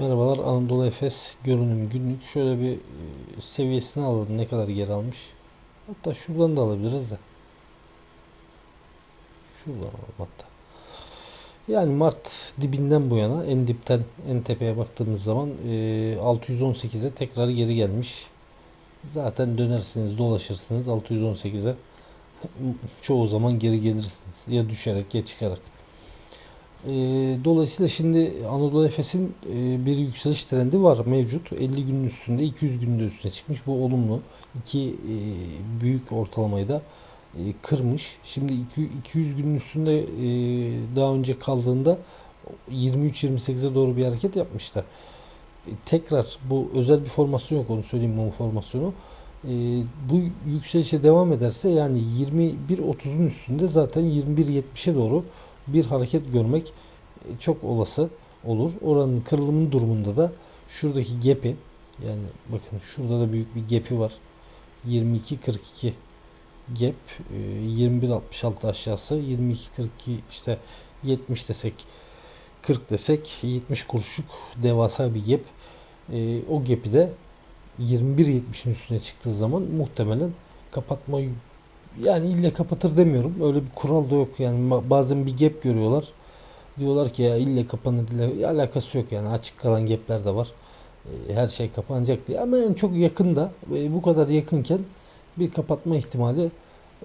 Merhabalar Anadolu Efes görünüm günlük. Şöyle bir e, seviyesini alalım ne kadar geri almış. Hatta şuradan da alabiliriz de. Şuradan alalım hatta. Yani Mart dibinden bu yana en dipten en tepeye baktığımız zaman e, 618'e tekrar geri gelmiş. Zaten dönersiniz dolaşırsınız 618'e çoğu zaman geri gelirsiniz. Ya düşerek ya çıkarak. E, dolayısıyla şimdi Anadolu Efes'in e, bir yükseliş trendi var mevcut. 50 günün üstünde 200 günün üstüne çıkmış. Bu olumlu. İki e, büyük ortalamayı da e, kırmış. Şimdi iki- 200 günün üstünde e, daha önce kaldığında 23-28'e doğru bir hareket yapmışlar. E, tekrar bu özel bir formasyon yok onu söyleyeyim bu formasyonu. E, bu yükselişe devam ederse yani 21.30'un üstünde zaten 21.70'e doğru bir hareket görmek e, çok olası olur. Oranın kırılımın durumunda da şuradaki gap'i yani bakın şurada da büyük bir gap'i var. 22.42 gap e, 21.66 aşağısı 22.42 işte 70 desek 40 desek 70 kuruşluk devasa bir gap. E, o gap'i de 21.70'in üstüne çıktığı zaman muhtemelen kapatma yani ille kapatır demiyorum. Öyle bir kural da yok. Yani bazen bir gap görüyorlar. Diyorlar ki ya ille kapanır ille alakası yok yani açık kalan gapler de var. E, Her şey kapanacak diye. Ama en çok yakında e, bu kadar yakınken bir kapatma ihtimali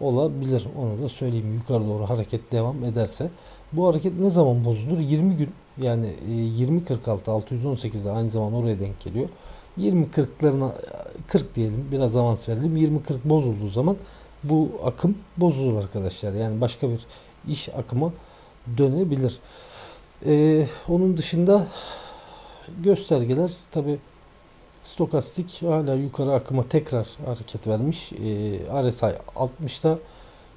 olabilir. Onu da söyleyeyim. Yukarı doğru hareket devam ederse. Bu hareket ne zaman bozulur? 20 gün yani e, 20.46 618'de aynı zaman oraya denk geliyor. 20.40'larına 40 diyelim biraz avans verelim. 20.40 bozulduğu zaman bu akım bozulur arkadaşlar. Yani başka bir iş akımı dönebilir. Ee, onun dışında göstergeler tabi stokastik hala yukarı akıma tekrar hareket vermiş. Ee, RSI 60'ta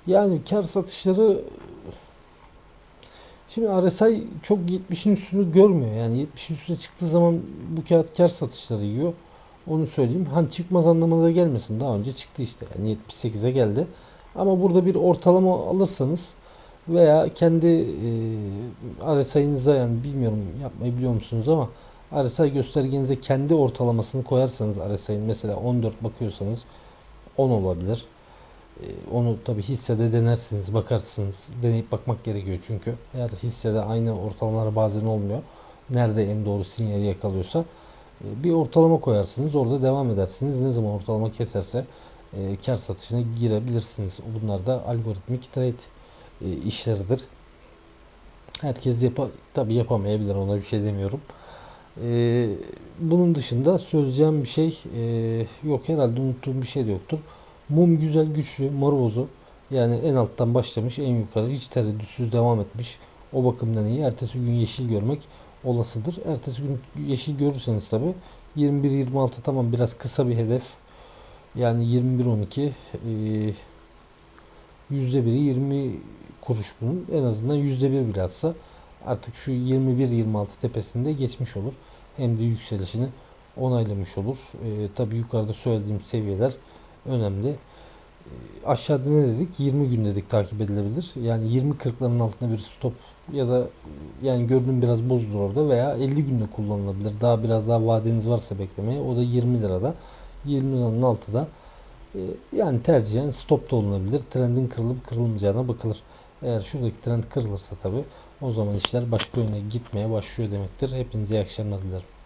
yani kar satışları Şimdi RSI çok 70'in üstünü görmüyor. Yani 70'in üstüne çıktığı zaman bu kağıt kar satışları yiyor. Onu söyleyeyim. Hani çıkmaz anlamına da gelmesin. Daha önce çıktı işte. Yani 78'e geldi. Ama burada bir ortalama alırsanız veya kendi e, RSI'nize yani bilmiyorum yapmayı biliyor musunuz ama RSI göstergenize kendi ortalamasını koyarsanız RSI'nin mesela 14 bakıyorsanız 10 olabilir. E, Onu tabi hissede denersiniz, bakarsınız. Deneyip bakmak gerekiyor çünkü. Eğer hissede aynı ortalamalar bazen olmuyor. Nerede en doğru sinyali yakalıyorsa bir ortalama koyarsınız. Orada devam edersiniz. Ne zaman ortalama keserse e, kar satışına girebilirsiniz. Bunlar da algoritmik trade e, işleridir. Herkes yapa tabi yapamayabilir ona bir şey demiyorum. E, bunun dışında söyleyeceğim bir şey e, yok herhalde unuttuğum bir şey de yoktur. Mum güzel güçlü morozu yani en alttan başlamış en yukarı hiç tereddütsüz devam etmiş. O bakımdan iyi. Ertesi gün yeşil görmek olasıdır. Ertesi gün yeşil görürseniz tabi 21-26 tamam biraz kısa bir hedef. Yani 21-12 e, %1'i 20 kuruş bunun. En azından %1 bile artık şu 21-26 tepesinde geçmiş olur. Hem de yükselişini onaylamış olur. E, tabi yukarıda söylediğim seviyeler önemli. Aşağıda ne dedik? 20 gün dedik takip edilebilir. Yani 20-40'ların altında bir stop ya da yani görünüm biraz bozulur orada veya 50 günde kullanılabilir. Daha biraz daha vadeniz varsa beklemeye. O da 20 lirada. 20 liranın altıda e, yani tercihen stop da olunabilir. Trendin kırılıp kırılmayacağına bakılır. Eğer şuradaki trend kırılırsa tabi o zaman işler başka yöne gitmeye başlıyor demektir. Hepinize iyi akşamlar dilerim.